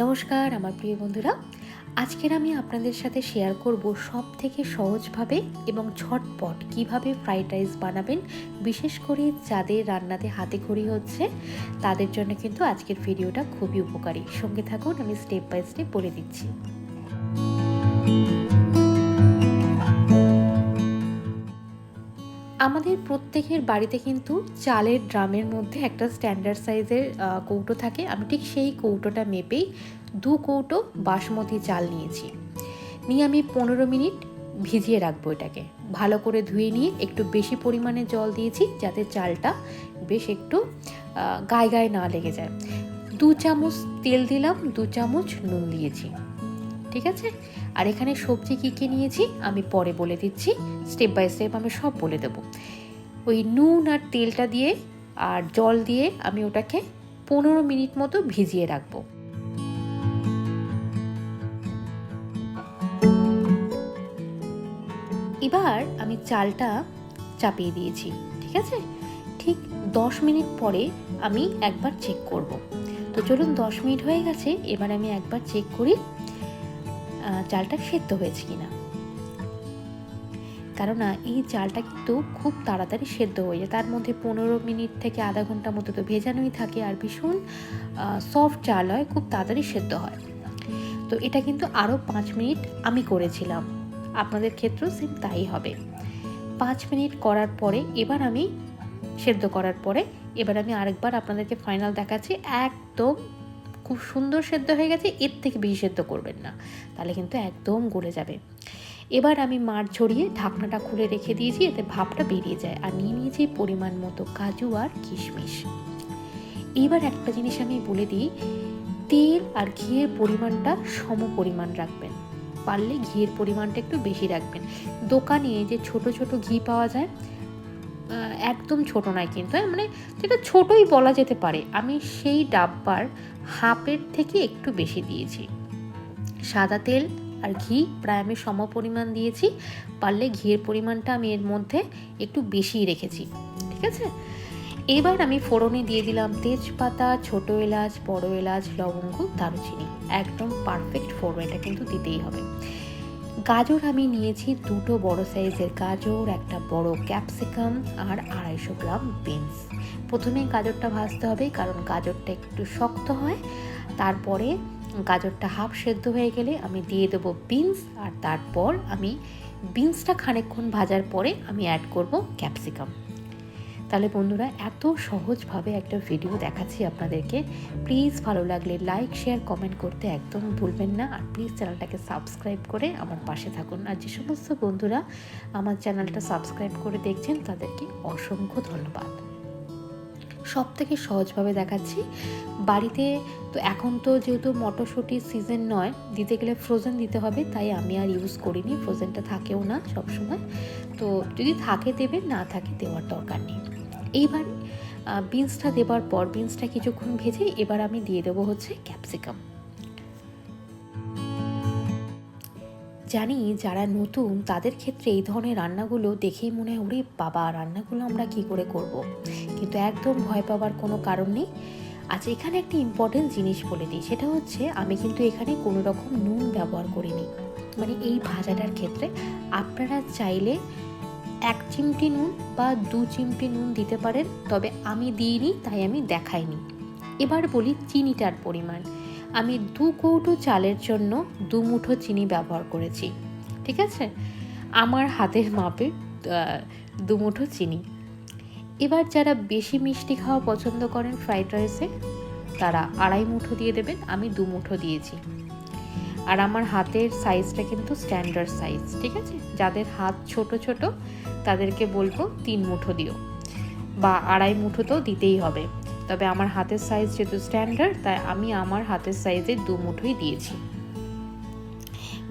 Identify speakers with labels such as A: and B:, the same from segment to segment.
A: নমস্কার, আমার প্রিয় বন্ধুরা। আজকের আমি আপনাদের সাথে শেয়ার করব সব থেকে সহজভাবে এবং ঝটপট কীভাবে ফ্রাইড রাইস বানাবেন, বিশেষ করে যাদের রান্নাতে হাতে খড়ি হচ্ছে, তাদের জন্য কিন্তু আজকের ভিডিওটা খুবই উপকারী। সঙ্গে থাকুন, আমি স্টেপ বাই স্টেপ বলে দিচ্ছি। আমাদের প্রত্যেকের বাড়িতে কিন্তু চালের ড্রামের মধ্যে একটা স্ট্যান্ডার্ড সাইজের কৌটো থাকে। আমি ঠিক সেই কৌটোটা মেপেই দু কৌটো বাসমতি চাল নিয়েছি। নিয়ে আমি পনেরো মিনিট ভিজিয়ে রাখব এটাকে। ভালো করে ধুয়ে নিয়ে একটু বেশি পরিমাণে জল দিয়েছি যাতে চালটা বেশ একটু গায়ে গায়ে না লেগে যায়। দু চামচ তেল দিলাম, দু চামচ নুন দিয়েছি। ঠিক আছে? আর এখানে সবজি কী কী নিয়েছি? আমি পরে বলে দিচ্ছি। স্টেপ বাই স্টেপ আমি সব বলে দেবো। ওই নুন আর তেলটা দিয়ে আর জল দিয়ে আমি ওটাকে পনেরো মিনিট মতো ভিজিয়ে রাখব। এবার আমি চালটা চাপিয়ে দিয়েছি, ঠিক আছে? ঠিক দশ মিনিট পরে আমি একবার চেক করব। তো চলুন, দশ মিনিট হয়ে গেছে, এবার আমি একবার চেক করি চালটা সেদ্ধ হয়েছে কিনা। কেননা এই চালটা কিন্তু খুব তাড়াতাড়ি সেদ্ধ হয়ে যায়। তার মধ্যে পনেরো মিনিট থেকে আধা ঘণ্টা মতো তো ভেজানোই থাকে আর ভীষণ সফট চাল হয়, খুব তাড়াতাড়ি সেদ্ধ হয়। তো এটা কিন্তু আরও পাঁচ মিনিট আমি করেছিলাম। আপনাদের ক্ষেত্রেও সেম তাই হবে। পাঁচ মিনিট করার পরে এবার আমি সেদ্ধ করার পরে, এবার আমি আরেকবার আপনাদেরকে ফাইনাল দেখাচ্ছি। একদম খুব সুন্দর সেদ্ধ হয়ে গেছে, এর থেকে বেশি সেদ্ধ করবেন না। তাহলে কিন্তু একদম গলে যাবে। এবার আমি মার ছড়িয়ে ঢাকনাটা খুলে রেখে দিয়েছি, এতে ভাপটা বেরিয়ে যায়। আর নিয়ে নিয়েছি পরিমাণ মতো কাজু আর কিশমিশ। এবার একটা জিনিস আমি বলে দিই, তেল আর ঘিয়ের পরিমাণটা সম পরিমাণ রাখবেন। পারলে ঘিয়ের পরিমাণটা একটু বেশি রাখবেন। দোকানে যে ছোট ছোট ঘি পাওয়া যায় একদম ছোট নয় কিন্তু হ্যাঁ? মানে যেটা ছোটই বলা যেতে পারে, আমি সেই ডাব্বার হাফের থেকে একটু বেশি দিয়েছি সাদা তেল আর ঘি প্রায় আমি সম পরিমাণ দিয়েছি, পারলে ঘিয়ের পরিমাণটা আমি এর মধ্যে একটু বেশিই রেখেছি, ঠিক আছে এবার আমি ফোড়নে দিয়ে দিলাম তেজপাতা, ছোট এলাচ, বড় এলাচ, লবঙ্গ, দারুচিনি, একদম পারফেক্ট ফোড়ন, এটা কিন্তু দিতেই হবে গাজর আমি নিয়েছি দুটো বড় সাইজের গাজর, একটা বড় ক্যাপসিকাম আর আড়াইশো গ্রাম বিনস। প্রথমে গাজরটা ভাজতে হবে কারণ গাজরটা একটু শক্ত হয়। তারপরে গাজরটা হাফ সেদ্ধ হয়ে গেলে আমি দিয়ে দেবো বিনস আর তারপর আমি বিনসটা খানিকক্ষণ ভাজার পরে আমি অ্যাড করব ক্যাপসিকাম। তাহলে বন্ধুরা, এত সহজভাবে একটা ভিডিও দেখাচ্ছি আপনাদেরকে। প্লিজ ভালো লাগলে লাইক শেয়ার কমেন্ট করতে একদম ভুলবেন না। আর প্লিজ চ্যানেলটাকে সাবস্ক্রাইব করে আমার পাশে থাকুন। আর যে সমস্ত বন্ধুরা আমার চ্যানেলটা সাবস্ক্রাইব করে দেখছেন, তাদেরকে অসংখ্য ধন্যবাদ। সব থেকে সহজভাবে দেখাচ্ছি, বাড়িতে তো এখন তো যেহেতু মটরশুঁটির সিজন নয়, দিতে গেলে ফ্রোজেন দিতে হবে, তাই আমি আর ইউজ করিনি ফ্রোজেনটা থাকেও না সবসময়। তো যদি থাকে দেবে না থাকে দেওয়ার দরকার নেই। এইবার বিনসটা দেবার পর বিনসটা কিছুক্ষণ ভেজে এবার আমি দিয়ে দেবো হচ্ছে ক্যাপসিকাম জানি যারা নতুন, তাদের ক্ষেত্রে এই ধরনের রান্নাগুলো দেখেই মনে হয়, ওরে বাবা, রান্নাগুলো আমরা কি করে করব। কিন্তু একদম ভয় পাওয়ার কোনো কারণ নেই। আচ্ছা এখানে একটি ইম্পর্টেন্ট জিনিস বলে দিই। সেটা হচ্ছে, আমি কিন্তু এখানে কোনো রকম নুন ব্যবহার করিনি। মানে এই ভাজাটার ক্ষেত্রে আপনারা চাইলে এক চিমটি নুন বা দু চিমটি নুন দিতে পারেন, তবে আমি দিইনি, তাই আমি দেখাইনি। এবার বলি চিনিটার পরিমাণ। আমি দু কৌটো চালের জন্য দু মুঠো চিনি ব্যবহার করেছি, ঠিক আছে? আমার হাতের মাপে দু মুঠো চিনি। এবার যারা বেশি মিষ্টি খাওয়া পছন্দ করেন ফ্রাইড রাইসে, তারা আড়াই মুঠো দিয়ে দেবেন, আমি দু মুঠো দিয়েছি। আর আমার হাতের সাইজটা কিন্তু স্ট্যান্ডার্ড সাইজ ঠিক আছে? যাদের হাত ছোট ছোট, তাদেরকে বলব তিন মুঠো দিও বা আড়াই মুঠো তো দিতেই হবে। তবে আমার হাতের সাইজ যেহেতু স্ট্যান্ডার্ড তাই আমি আমার হাতের সাইজে দু মুঠোই দিয়েছি।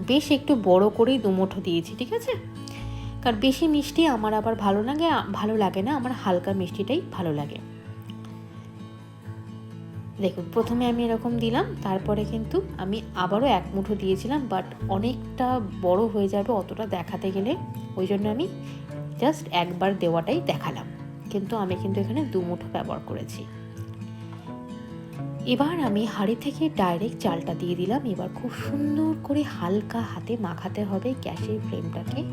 A: বেশ একটু বড় করেই দু মুঠো দিয়েছি, ঠিক আছে? কারণ বেশি মিষ্টি আমার আবার ভালো লাগে ভালো লাগে না, আমার হালকা মিষ্টিটাই ভালো লাগে। দেখুন, প্রথমে আমি এরকম দিলাম, তারপরে কিন্তু আমি আবারও এক মুঠো দিয়েছিলাম বাট অনেকটা বড় হয়ে যাবে অতটা দেখাতে গেলে। ওই জন্য আমি জাস্ট একবার দেওয়াটাই দেখালাম। কিন্তু আমি কিন্তু এখানে দু মুঠো ব্যবহার করেছি। এবার আমি হাঁড়ি থেকে ডাইরেক্ট চালটা দিয়ে দিলাম। এবার খুব সুন্দর করে হালকা হাতে মাখাতে হবে গ্যাসের ফ্লেমটাকে।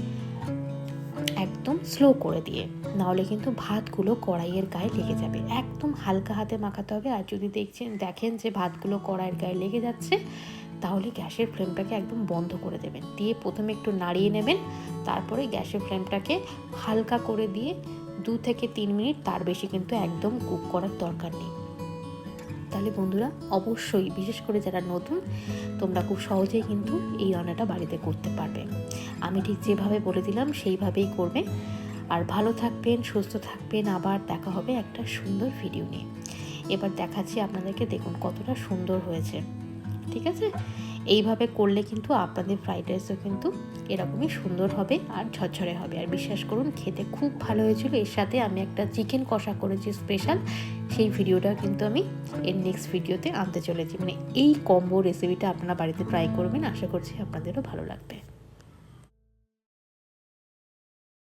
A: একদম স্লো করে দিয়ে। নাহলে কিন্তু ভাতগুলো কড়াইয়ের গায়ে লেগে যাবে। একদম হালকা হাতে মাখাতে হবে। আর যদি দেখছেন, দেখেন যে ভাতগুলো কড়াইয়ের গায়ে লেগে যাচ্ছে, তাহলে গ্যাসের ফ্লেমটাকে একদম বন্ধ করে দেবেন। দিয়ে প্রথমে একটু নাড়িয়ে নেবেন। তারপরে গ্যাসের ফ্লেমটাকে হালকা করে দিয়ে দু থেকে তিন মিনিট, তার বেশি কিন্তু একদম কুক করার দরকার নেই। তাহলে বন্ধুরা অবশ্যই, বিশেষ করে যারা নতুন, তোমরা খুব সহজেই কিন্তু এই রান্নাটা বাড়িতে করতে পারবে। আমি ঠিক যেভাবে বলে দিলাম, সেইভাবেই করবে। আর ভালো থাকবেন, সুস্থ থাকবেন। আবার দেখা হবে একটা সুন্দর ভিডিও নিয়ে। এবার দেখাচ্ছি আপনাদেরকে দেখুন কতটা সুন্দর হয়েছে। ঠিক আছে? এইভাবে করলে কিন্তু আপনাদের ফ্রাইড রাইসও কিন্তু এরকমই সুন্দর হবে আর ঝরঝরে হবে। আর বিশ্বাস করুন, খেতে খুব ভালো হয়েছিল। এর সাথে আমি একটা চিকেন কষা করেছি স্পেশাল সেই ভিডিওটা কিন্তু আমি এর নেক্সট ভিডিওতে আনতে চলেছি। মানে এই কম্বো রেসিপিটা আপনারা বাড়িতে ট্রাই করবেন। আশা করছি আপনাদেরও ভালো লাগবে।